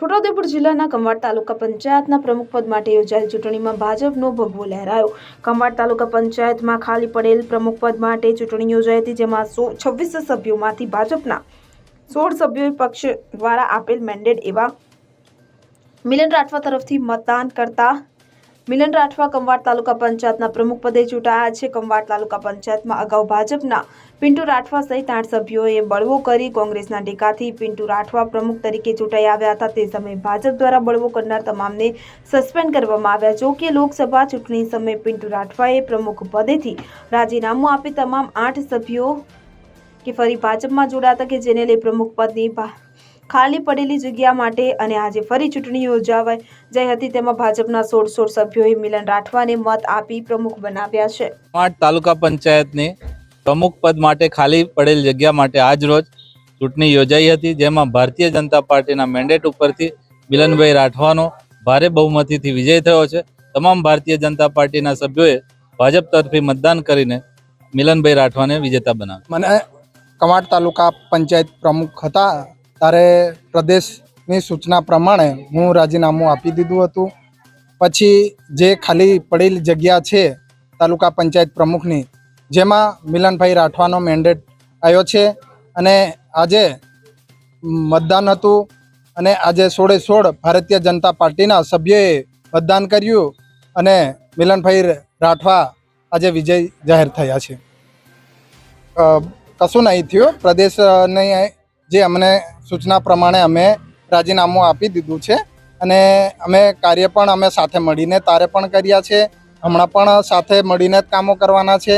છોટાઉદેપુર જિલ્લાના કમાડ તાલુકા પંચાયતના પ્રમુખ પદ માટે યોજાયેલ ચૂંટણીમાં ભાજપનો ભગવો લહેરાયો. કંવાડ તાલુકા પંચાયતમાં ખાલી પડેલ પ્રમુખ પદ માટે ચૂંટણી યોજાઈ હતી, જેમાં સો છવ્વીસ સભ્યોમાંથી ભાજપના સોળ સભ્યોએ પક્ષ દ્વારા આપેલ મેન્ડેટ એવા મિલન રાઠવા તરફથી મતદાન કરતા મિલન રાઠવા કંવાટ તાલુકા પંચાયતના પ્રમુખ પદે ચૂંટાયા છે. કંવાટ તાલુકા પંચાયતમાં અગાઉ ભાજપના પિન્ટુ રાઠવા સહિત આઠ સભ્યોએ બળવો કરી કોંગ્રેસના ટેકાથી પિન્ટુ રાઠવા પ્રમુખ તરીકે ચૂંટાઈ આવ્યા હતા. તે સમયે ભાજપ દ્વારા બળવો કરનાર તમામને સસ્પેન્ડ કરવામાં આવ્યા. જો કે લોકસભા ચૂંટણી સમયે પિન્ટુ રાઠવાએ પ્રમુખ પદેથી રાજીનામું આપી તમામ આઠ સભ્યો કે ફરી ભાજપમાં જોડાતા કે જેને લઈ પ્રમુખ પદની ખાલી પડેલી જગ્યા માટે અને આજે ફરી ચૂંટણી યોજાવાઈ જઈ હતી તેમાં ભાજપના સોળ સોળ સભ્યોએ મિલન રાઠવાને મત આપી પ્રમુખ બનાવ્યા છે. કમાડ તાલુકા પંચાયતની પ્રમુખ પદ માટે ખાલી પડેલ જગ્યા માટે આજ રોજ ચૂંટણી યોજાઈ હતી જેમાં ભારતીય જનતા પાર્ટીના મેન્ડેટ ઉપરથી મિલનભાઈ રાઠવાનો ભારે બહુમતીથી વિજય થયો છે. તમામ ભારતીય જનતા પાર્ટીના સભ્યોએ ભાજપ તરફી મતદાન કરીને મિલનભાઈ રાઠવાને વિજેતા બનાવ્યા. મને કમાટ તાલુકા પંચાયત પ્રમુખ હતા. ત્યારે પ્રદેશની સૂચના પ્રમાણે હું રાજીનામું આપી દીધું હતું. પછી જે ખાલી પડેલી જગ્યા છે, તાલુકા પંચાયત પ્રમુખની, જેમાં મિલનભાઈ રાઠવાનો મેન્ડેટ આવ્યો છે અને આજે મતદાન હતું અને આજે સોળે સોળ ભારતીય જનતા પાર્ટીના સભ્યોએ મતદાન કર્યું અને મિલનભાઈ રાઠવા આજે વિજય જાહેર થયા છે. કશું નહીં થયું. પ્રદેશની જે અમને સૂચના પ્રમાણે અમે રાજીનામું આપી દીધું છે અને અમે કાર્ય પણ અમે સાથે મળીને તારે પણ કર્યા છે, હમણાં પણ સાથે મળીને જ કામો કરવાના છે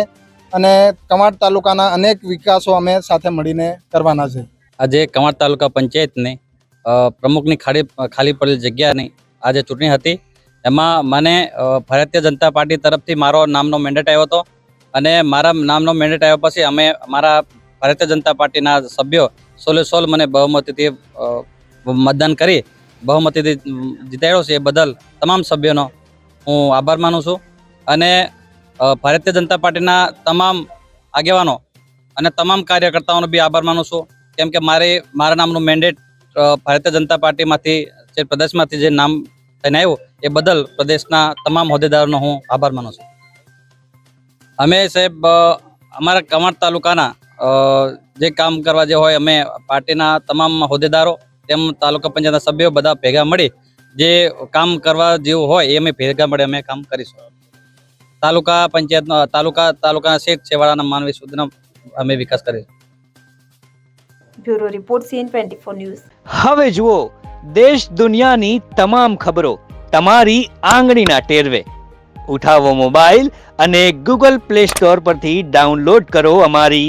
અને કમાડ તાલુકાના અનેક વિકાસો અમે સાથે મળીને કરવાના છે. આજે કમાડ તાલુકા પંચાયતને પ્રમુખની ખાલી ખાલી પડેલ જગ્યાની આજે ચૂંટણી હતી. એમાં મને ભારતીય જનતા પાર્ટી તરફથી મારો નામનો મેન્ડેટ આવ્યો હતો અને મારા નામનો મેન્ડેટ આવ્યા પછી અમે મારા ભારતીય જનતા પાર્ટીના સભ્યો સોલે સોલ મને બહુમતીથી મતદાન કરી, બહુમતીથી જીતાડ્યો છે એ બદલ તમામ સભ્યોનો હું આભાર માનું છું. અને ભારતીય જનતા પાર્ટીના તમામ આગેવાનો અને તમામ કાર્યકર્તાઓનો બી આભાર માનું છું. કેમ કે મારે, મારા નામનું મેન્ડેટ ભારતીય જનતા પાર્ટીમાંથી જે પ્રદેશમાંથી જે નામ થઈને આવ્યું, એ બદલ પ્રદેશના તમામ હોદ્દેદારોનો હું આભાર માનું છું. અમે સાહેબ અમારા કમાડ તાલુકાના જે કામ કરવા જે હોય અમે પાર્ટીના તમામ હોદ્દેદારો તેમ તાલુકા પંચાયતના સભ્યો બધા ભેગા મળી જે કામ કરવા જેવું હોય એ અમે ભેગા મળી અમે કામ કરીશું. તાલુકા પંચાયતનો તાલુકા તાલુકાના શેખ છેવાડાના માનવી સુધીનો અમે વિકાસ કરીશું. Bureau report CN twenty four news. હવે જુઓ દેશ દુનિયાની તમામ ખબરો તમારી આંગળીના ટેરવે. ઉઠાવો મોબાઈલ અને ગૂગલ પ્લે સ્ટોર પરથી ડાઉનલોડ કરો અમારી